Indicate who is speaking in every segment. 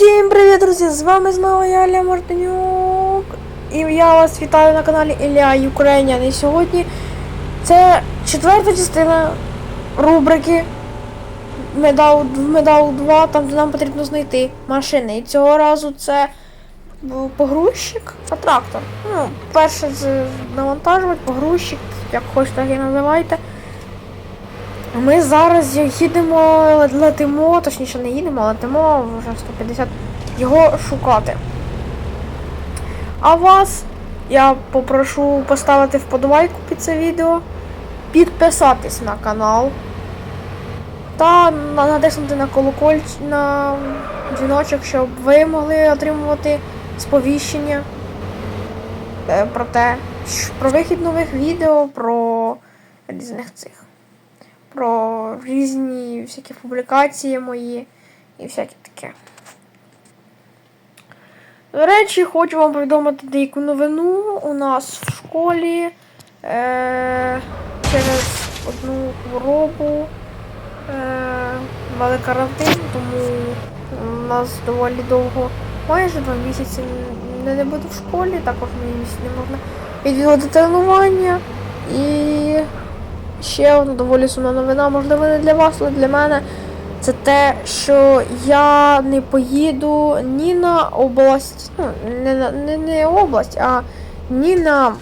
Speaker 1: Всім привіт, друзі! З вами знову я Ілля Мартинюк. І я вас вітаю на каналі Ілля Ukrainian. І сьогодні це четверта частина рубрики Медал, Медал 2, там де нам потрібно знайти машини. І цього разу це погрузчик та трактор. Ну, перше це навантажувати, погрузчик, як хочете, так і називайте. Ми зараз їдемо, летимо, точніше не їдемо, летимо вже 150 його шукати. А вас я попрошу поставити вподобайку під це відео, підписатись на канал та на- натиснути на колоколь на дзвіночок, щоб ви могли отримувати сповіщення е, про те, про вихід нових відео, про різних цих про різні всякі публікації мої і всяке таке. До речі, хочу вам повідомити деяку новину. У нас в школі е- через одну хворобу е- мали карантин, тому у нас доволі довго, майже два місяці не, не буду в школі, також мені не можна відвідувати тренування і ще одна доволі сумна новина, можливо, не для вас, але для мене. Це те, що я не поїду ні на область, ну, не, на- не, не область, а ні на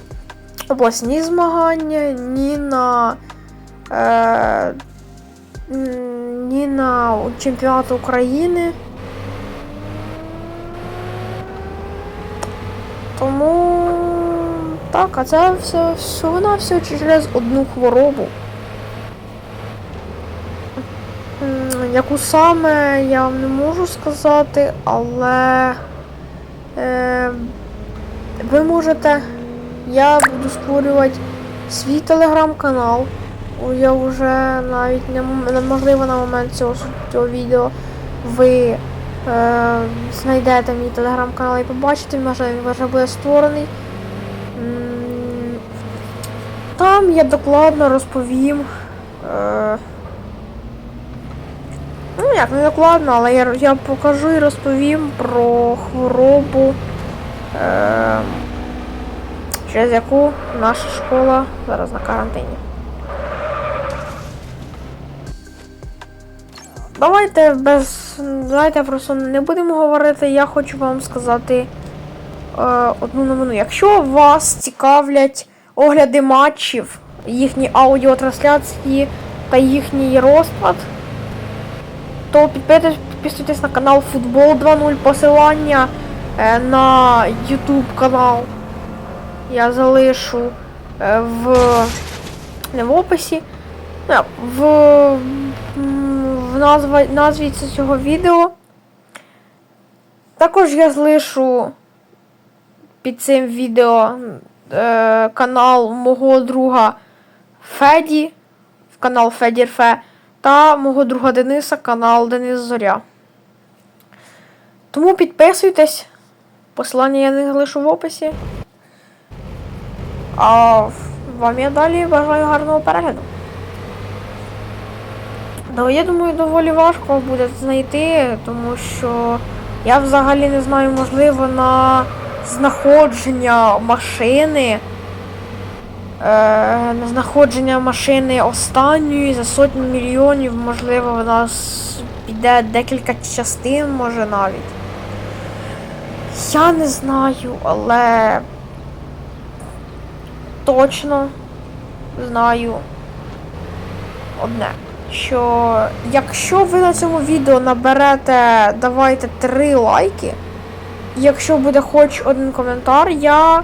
Speaker 1: обласні змагання, ні на, е, ні на чемпіонат України. Тому так, а це все, все вона все через одну хворобу. Яку саме я вам не можу сказати, але е, ви можете. Я буду створювати свій телеграм-канал. Я вже навіть не м- неможливо на момент цього, цього відео ви е, знайдете мій телеграм-канал і побачите, може він вже буде створений. Там я докладно розповім. Е, ну як, не докладно, але я, я покажу і розповім про хворобу, е, через яку наша школа зараз на карантині. Давайте без. Давайте просто не будемо говорити. Я хочу вам сказати е, одну новину. Якщо вас цікавлять огляди матчів, їхні аудіотрансляції та їхній розклад, то підписуйтесь, на канал Футбол 2.0 посилання е, на YouTube канал. Я залишу е, в, не в описі, ну, в, в назва, назві цього відео. Також я залишу під цим відео е, канал мого друга Феді, канал Федірфе, та мого друга Дениса, канал Денис Зоря. Тому підписуйтесь. Посилання я не залишу в описі. А вам я далі бажаю гарного перегляду. Ну, я думаю, доволі важко буде знайти, тому що я взагалі не знаю, можливо, на знаходження машини. Е, знаходження машини останньої за сотні мільйонів, можливо, в нас піде декілька частин, може навіть. Я не знаю, але точно знаю одне. Що якщо ви на цьому відео наберете, давайте 3 лайки, якщо буде хоч один коментар, я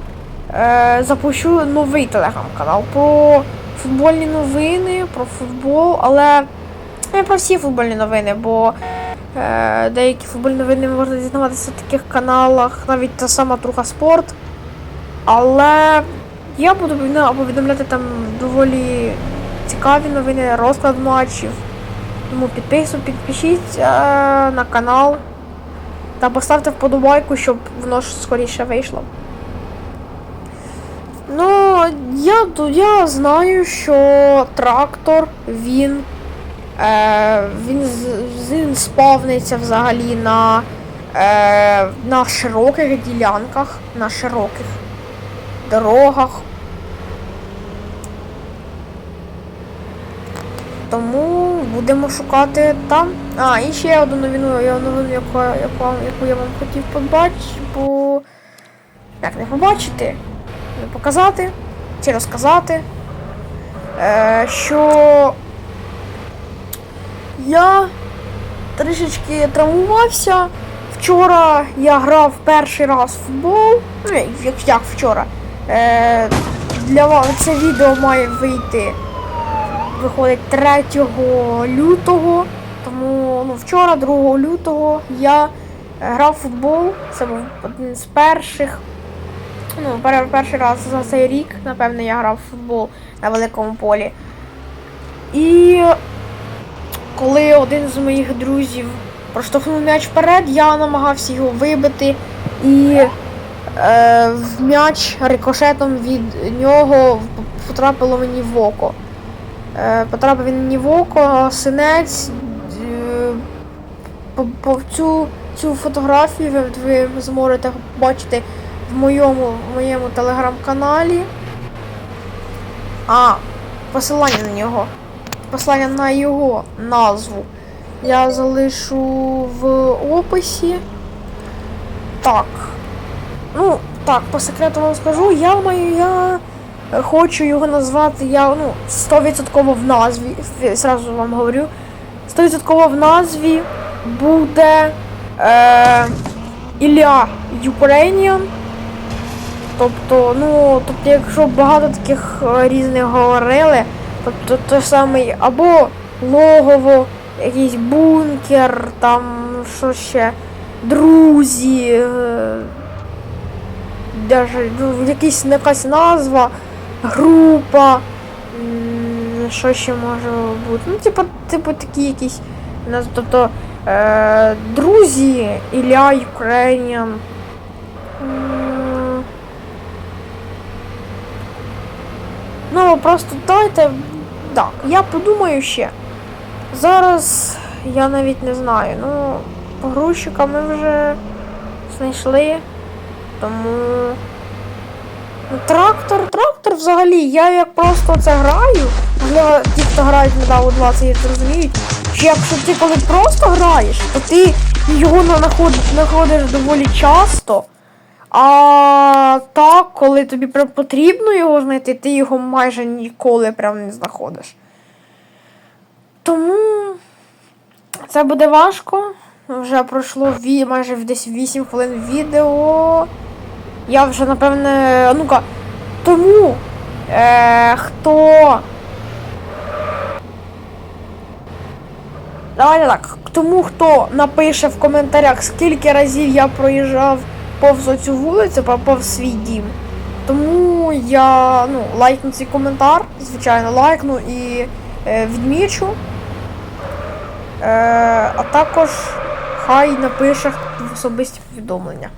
Speaker 1: е, запущу новий телеграм-канал про футбольні новини, про футбол, але не про всі футбольні новини, бо е, деякі футбольні новини можна дізнаватися в таких каналах, навіть та сама Труха Спорт. Але я буду повідомляти там доволі цікаві новини, розклад матчів. Тому підпису, підпишіть е, на канал та поставте вподобайку, щоб воно скоріше вийшло. Ну, я, я знаю, що трактор він, е, він, він спавниться взагалі на е, на широких ділянках, на широких дорогах. Тому будемо шукати там. А, і ще одну новину, я новину, яку, яку, яку я вам хотів побачити, бо як не побачити, не показати чи розказати, е, що я трішечки травмувався. Вчора я грав перший раз в футбол. Ну, як, як вчора. Е, для вас це відео має вийти. Виходить 3 лютого. Тому ну, вчора, 2 лютого, я е, грав в футбол. Це був один з перших. Ну, пер- перший раз за цей рік, напевно, я грав в футбол на великому полі. І коли один з моїх друзів проштовхнув м'яч вперед, я намагався його вибити і е, в м'яч рикошетом від нього потрапило мені в око. Е, потрапив він мені в око, синець. е, цю, цю фотографію ви, ви зможете бачити в моєму, в моєму телеграм-каналі. А, посилання на нього. Посилання на його назву. Я залишу в описі. Так. Ну, так, по секрету вам скажу, я маю, я хочу його назвати, я ну, 100% в назві, зразу вам говорю. 100% в назві буде е, Ілля Ukrainian. Тобто, ну, тобто, якщо багато таких е, різних говорили, тобто той самий або логово, якийсь бункер, там що ще, друзі, е, ну, якийсь якась назва, група, що ще може бути. Ну, типу, типу такі якісь тобто, е, друзі, Ілля Ukrainian. Ну, просто дайте. Так, я подумаю ще. Зараз я навіть не знаю. Ну, погрузчика ми вже знайшли. Тому. Ну, трактор, трактор взагалі, я як просто це граю. Можливо, ті, хто грають на DAO 20, зрозуміють, що якщо ти коли просто граєш, то ти його на- наход- знаходиш доволі часто. А так, коли тобі прям потрібно його знайти, ти його майже ніколи прям не знаходиш. Тому це буде важко. Вже пройшло майже десь 8 хвилин відео. Я вже, напевне, ну-ка, тому е, хто. Давайте так. Тому хто напише в коментарях, скільки разів я проїжджав повз оцю вулицю, по- повз свій дім. Тому я ну, лайкну цей коментар, звичайно, лайкну і е, відмічу. Е, а також хай напише в особисті повідомлення.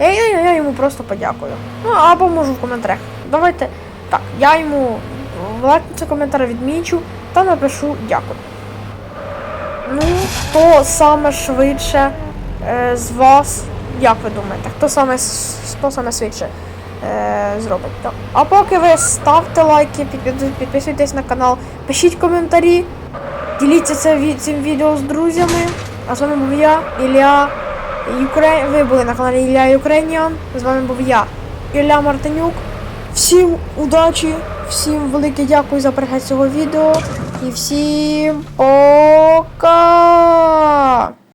Speaker 1: Я, я, я йому просто подякую. Ну, або можу в коментарях. Давайте. Так, я йому цей коментар відмічу та напишу дякую. Ну, хто саме швидше е, з вас, як ви думаєте, хто саме, хто саме швидше е, зробить? Так. А поки ви ставте лайки, підписуйтесь на канал, пишіть коментарі, діліться цим відео з друзями. А з вами був я, Ілля Юкрей... Ви були на каналі Ілля Юкрейніан. З вами був я, Ілля Мартинюк. Всім удачі, всім велике дякую за перегляд цього відео. І всім пока!